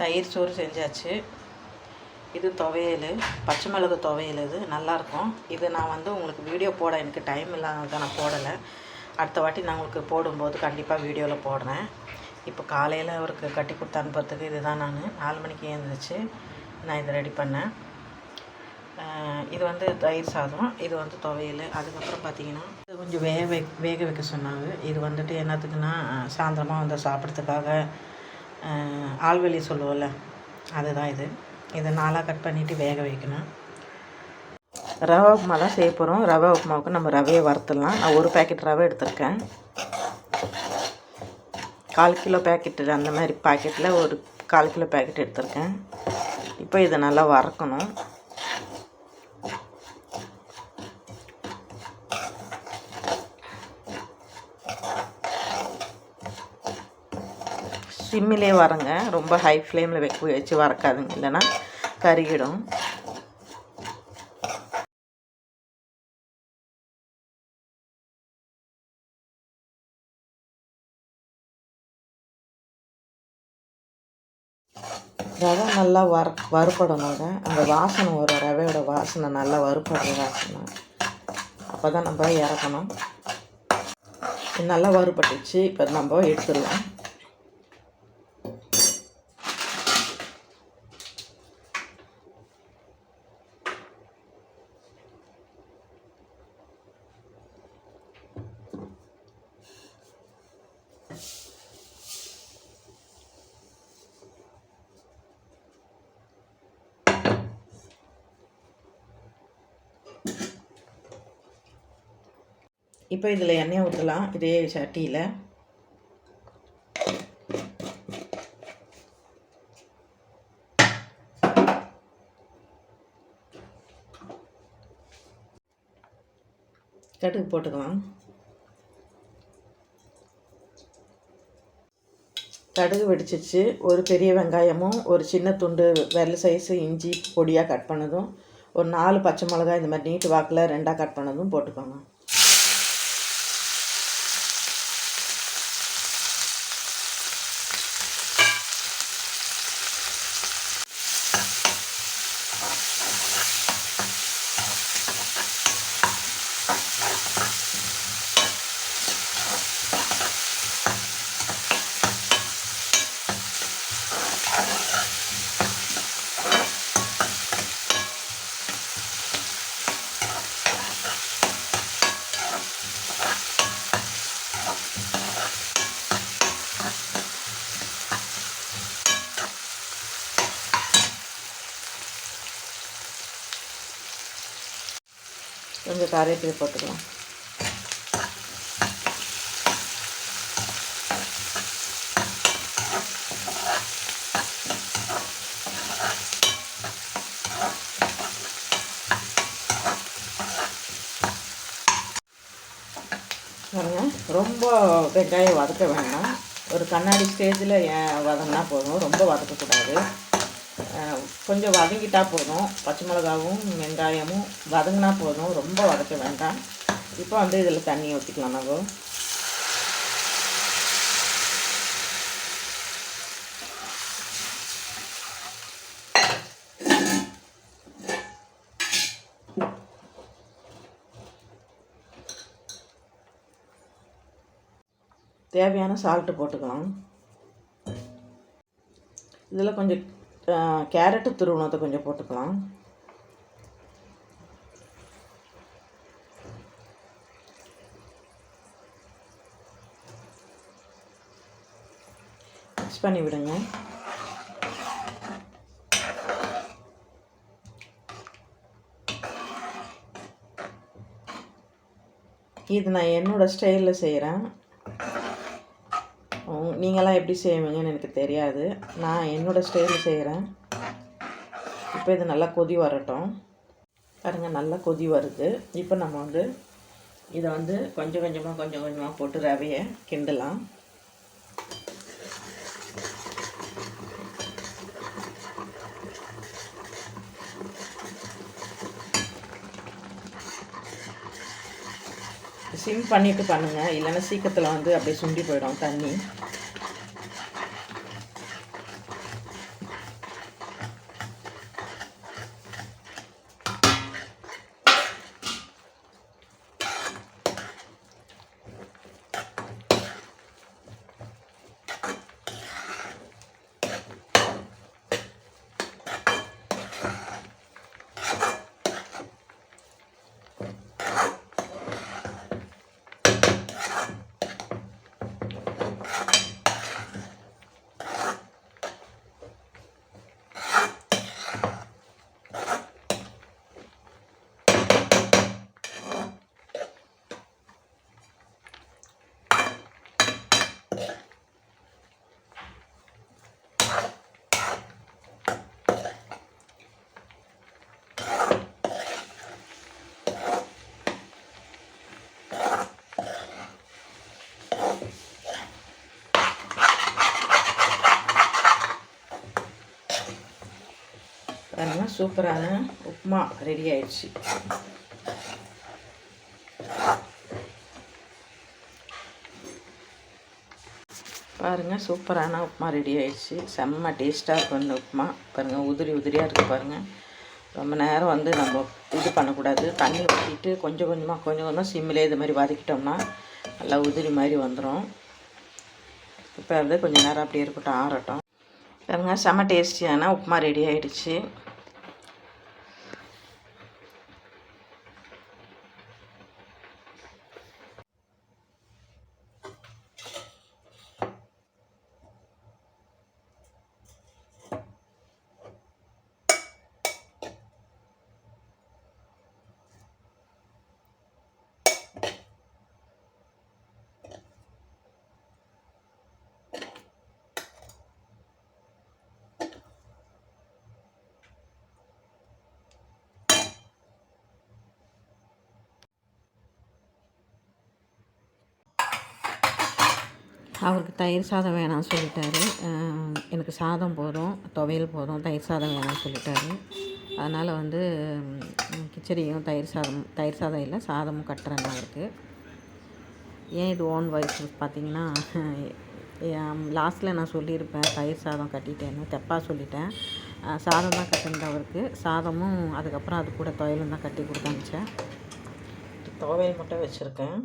தயிர் சோறு செஞ்சாச்சு. இது துவையல் பச்சை மிளகு துவையல் இது. நல்லாயிருக்கும் இது நான் வந்து உங்களுக்கு வீடியோ போட எனக்கு டைம் இல்லாததான் நான் போடலை. அடுத்த வாட்டி நான் உங்களுக்கு போடும்போது கண்டிப்பாக வீடியோவில் போடுறேன். இப்போ காலையில் அவருக்கு கட்டி கொடுத்து அனுப்புறதுக்கு இதுதான் நான். நாலு மணிக்கு எழுந்திரிச்சு நான் இதை ரெடி பண்ணேன். இது வந்து தயிர் சாதம் இது வந்து துவையல். அதுக்கப்புறம் பார்த்தீங்கன்னா இது கொஞ்சம் வேக வை வேக வைக்க சொன்னாங்க. இது வந்துட்டு என்னத்துக்குன்னா சாயந்தரமாக வந்து சாப்பிட்றதுக்காக ஆள்வெளி சொல்லுவோம்ல அதுதான் இது. இதை நாளாக கட் பண்ணிவிட்டு வேக வைக்கணும். ரவை உப்புமா தான் செய்ய போகிறோம் ரவை உப்புமாவுக்கு நம்ம ரவையை வறுத்துடலாம். நான் ஒரு பேக்கெட் ரவை எடுத்திருக்கேன். கால் கிலோ பேக்கெட்டு அந்த மாதிரி பாக்கெட்டில் ஒரு கால் கிலோ பேக்கெட் எடுத்திருக்கேன். இப்போ இதை நல்லா வறுக்கணும். சிம்மிலே வரங்க ரொம்ப ஹை ஃப்ளேமில் வைக்க வச்சு வறக்காதுங்க. இல்லைன்னா கருகிடும். ரவை நல்லா வறு வறுபடணுங்க. அந்த வாசனை வரும் ரவையோட வாசனை நல்லா வறுபடுற வாசனை. அப்போ தான் நம்ம இறக்கணும். நல்லா வறுபட்டுச்சு. இப்போ நம்ம எடுத்துடலாம். இப்போ இதில் எண்ணெய் ஊற்றலாம் இதே சட்டியில். கடுகு போட்டுக்கலாம். கடுகு வெடிச்சிச்சு. ஒரு பெரிய வெங்காயமும் ஒரு சின்ன துண்டு வெள்ளை சைஸு இஞ்சி பொடியாக கட் பண்ணதும் ஒரு நாலு பச்சை மிளகாய் இந்த மாதிரி நீட்டு வாக்கில் ரெண்டாக கட் பண்ணதும் போட்டுக்கோங்க. கொஞ்சம் கருவேப்பிலை போட்டுக்கலாம். ரொம்ப வெங்காயம் வதக்க வேண்டாம் ஒரு கண்ணாடி ஸ்டேஜில் வதங்கினா போதும். ரொம்ப வதக்கக்கூடாது. கொஞ்சம் வதங்கிட்டால் போதும். பச்சை மிளகாவும் வெங்காயமும் வதங்கினா போதும். ரொம்ப வதக்க வேண்டாம். இப்போ வந்து இதில் தண்ணி ஊற்றிக்கலாம் நம்ம. தேவையான சால்ட்டு போட்டுக்கலாம். இதில் கொஞ்சம் கேரட்டு துருவணத்தை கொஞ்சம் போட்டுக்கலாம். மிக்ஸ் பண்ணி விடுங்க. இது நான் என்னோடய ஸ்டைலில் செய்கிறேன் நீங்களாம் எப்படி செய்வீங்கன்னு எனக்கு தெரியாது. நான் என்னோடய ஸ்டைலில் செய்கிறேன் இப்போ இது நல்லா கொதி வரட்டும். பாருங்கள் நல்லா கொதி வருது. இப்போ நம்ம வந்து இதை வந்து கொஞ்சம் கொஞ்சமாக கொஞ்சம் கொஞ்சமாக போட்டு ரவையை கிண்டலாம். சிம் பண்ணிவிட்டு பண்ணுங்கள் இல்லைன்னா சீக்கிரத்தில் வந்து அப்படியே சுண்டி போயிடும் தண்ணி. சூப்பரான உப்புமா ரெடி ஆயிடுச்சு. பாருங்கள் சூப்பரான உப்புமா ரெடி ஆயிடுச்சு. செம்ம டேஸ்ட்டாக இருக்கும் இந்த உப்புமா. பாருங்கள் உதிரி உதிரியாக இருக்குது பாருங்கள் ரொம்ப நேரம் வந்து நம்ம இது பண்ணக்கூடாது. தண்ணி ஊற்றிட்டு கொஞ்சம் கொஞ்சமாக கொஞ்சம் கொஞ்சமாக சிம்மிலே இது மாதிரி வதக்கிட்டோம்னா நல்லா உதிரி மாதிரி வந்துடும் இப்போ வந்து கொஞ்சம் நேரம் அப்படியே இருக்கட்டும் ஆறட்டும். பாருங்க செம்ம டேஸ்டியான உப்புமா ரெடி ஆகிடுச்சு அவருக்கு தயிர் சாதம் வேணாம்னு சொல்லிட்டாரு. எனக்கு சாதம் போதும் துவையல் போதும் தயிர் சாதம் வேணாம்னு சொல்லிட்டாரு. அதனால் வந்து கிச்சடியும் தயிர் சாதம் தயிர் சாதம் இல்லை சாதமும் கட்டுறேன் அவருக்கு. ஏன் இது ஓன் வாய்ஸ் பார்த்தீங்கன்னா லாஸ்ட்டில் நான் சொல்லியிருப்பேன் தயிர் சாதம் கட்டிட்டேன்னு தெப்பா சொல்லிட்டேன். சாதம் தான் கட்டினது அவருக்கு. சாதமும் அதுக்கப்புறம் அது கூட துவையலும் தான் கட்டி கொடுத்தாமிச்சேன் துவையல் மட்டும் வச்சுருக்கேன்.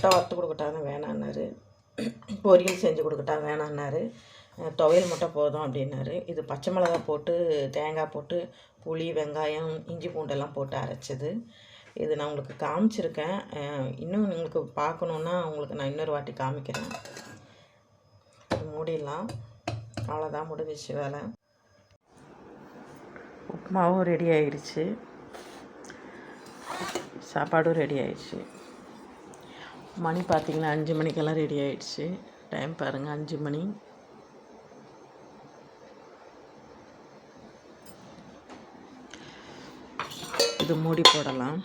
முட்டை வறுத்து கொடுக்கட்டான்னு வேணான்னாரு. பொரியல் செஞ்சு கொடுக்கட்டா வேணான்னாரு. துவையல் முட்டை போதும் அப்படின்னாரு. இது பச்சை மிளகா போட்டு தேங்காய் போட்டு புளி வெங்காயம் இஞ்சி பூண்டெல்லாம் போட்டு அரைச்சது. இது நான் உங்களுக்கு காமிச்சிருக்கேன். இன்னும் உங்களுக்கு பார்க்கணுன்னா உங்களுக்கு நான் இன்னொரு வாட்டி காமிக்கிறேன். மூடிடலாம். அவ்வளோதான் முடிஞ்சிச்சு வேலை. உப்புமாவும் ரெடி ஆயிடுச்சு. சாப்பாடும் ரெடி ஆயிடுச்சு. மணி பார்த்திங்கன்னா அஞ்சு மணிக்கெல்லாம் ரெடி ஆகிடுச்சு டைம் பாருங்கள் அஞ்சு மணி. இது மூடி போடலாம்.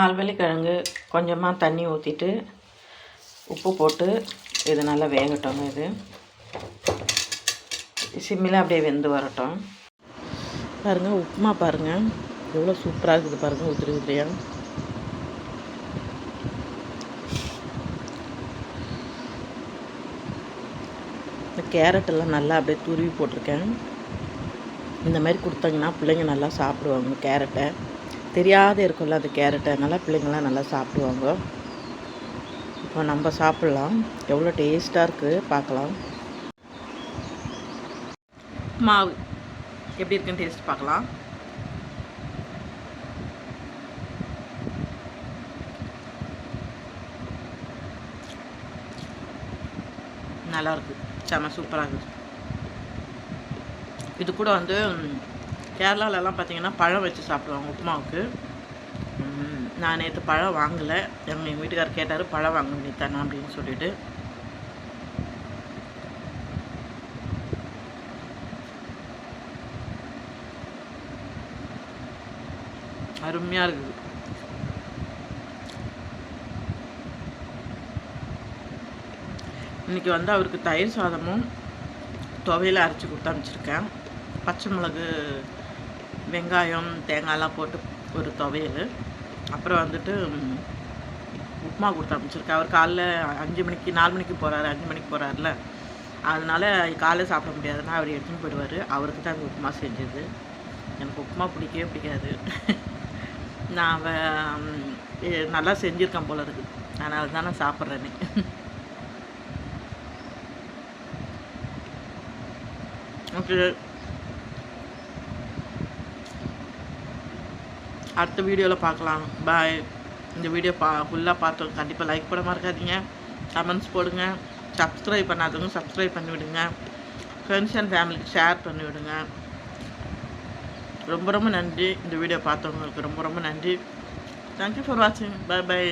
ஆழ்வெளிக்கிழங்கு கொஞ்சமாக தண்ணி ஊற்றிட்டு உப்பு போட்டு இது நல்லா வேகட்டும் இது. சிம்மில் அப்படியே வெந்து வரட்டும். பாருங்கள் உப்புமா பாருங்கள் எவ்வளோ சூப்பராக இருக்குது பாருங்கள் உதிரி உதிரியாக இந்த கேரட்டெல்லாம் நல்லா அப்படியே துருவி போட்டிருக்கேன். இந்த மாதிரி கொடுத்தாங்கன்னா பிள்ளைங்க நல்லா சாப்பிடுவாங்க கேரட்டை. தெரியாத இருக்கும்ல அந்த கேரட்டை. அதனால் பிள்ளைங்களாம் நல்லா சாப்பிடுவாங்க. இப்போ நம்ம சாப்பிட்லாம். எவ்வளோ டேஸ்ட்டாக இருக்குது பார்க்கலாம். மாவு. எப்படி இருக்குன்னு டேஸ்ட் பார்க்கலாம். நல்லாயிருக்கு செம்ம சூப்பராக இருக்குது இது கூட வந்து கேரளாலலாம் பார்த்தீங்கன்னா பழம் வச்சு சாப்பிடுவாங்க உப்புமாவுக்கு. நான் நேற்று பழம் வாங்கலை. எங்கள் எங்கள் வீட்டுக்கார் கேட்டார் பழம் வாங்க வேண்டியதானே அப்படின்னு சொல்லிட்டு. அருமையாக இருக்குது. இன்றைக்கி வந்து அவருக்கு தயிர் சாதமும் துவையில் அரைச்சி கொடுத்து அனுப்பிச்சிருக்கேன். பச்சை மிளகு வெங்காயம் தேங்காயெலாம் போட்டு ஒரு துவையல். அப்புறம் வந்துட்டு உப்புமா கொடுத்து அனுப்பிச்சிருக்கேன். அவர் காலைல அஞ்சு மணிக்கு நாலு மணிக்கு போகிறாரு அஞ்சு மணிக்கு போகிறாருல அதனால் காலைல சாப்பிட முடியாதுன்னா அவர் எடுத்துன்னு போயிடுவார். அவருக்கு தான் அந்த உப்புமா செஞ்சது. எனக்கு உப்புமா பிடிக்கவே பிடிக்காது. நான் நல்லா செஞ்சுருக்கேன் போல இருக்குது அதனால தான் நான் சாப்பிட்றேனே. ஓகே. அடுத்த வீடியோவில் பார்க்கலாம். பாய் இந்த வீடியோ பா ஃபுல்லாக பார்த்தோம் கண்டிப்பாக லைக் பண்ண மறக்காதீங்க கமெண்ட்ஸ் போடுங்க. சப்ஸ்கிரைப் பண்ணாதவங்க சப்ஸ்கிரைப் பண்ணி விடுங்க ஃப்ரெண்ட்ஸ் அண்ட் ஃபேமிலிக்கு ஷேர் பண்ணி விடுங்க ரொம்ப ரொம்ப நன்றி. இந்த வீடியோ பார்த்தவங்களுக்கு ரொம்ப ரொம்ப நன்றி. தேங்க்யூ ஃபார் வாட்சிங் பாய் பாய்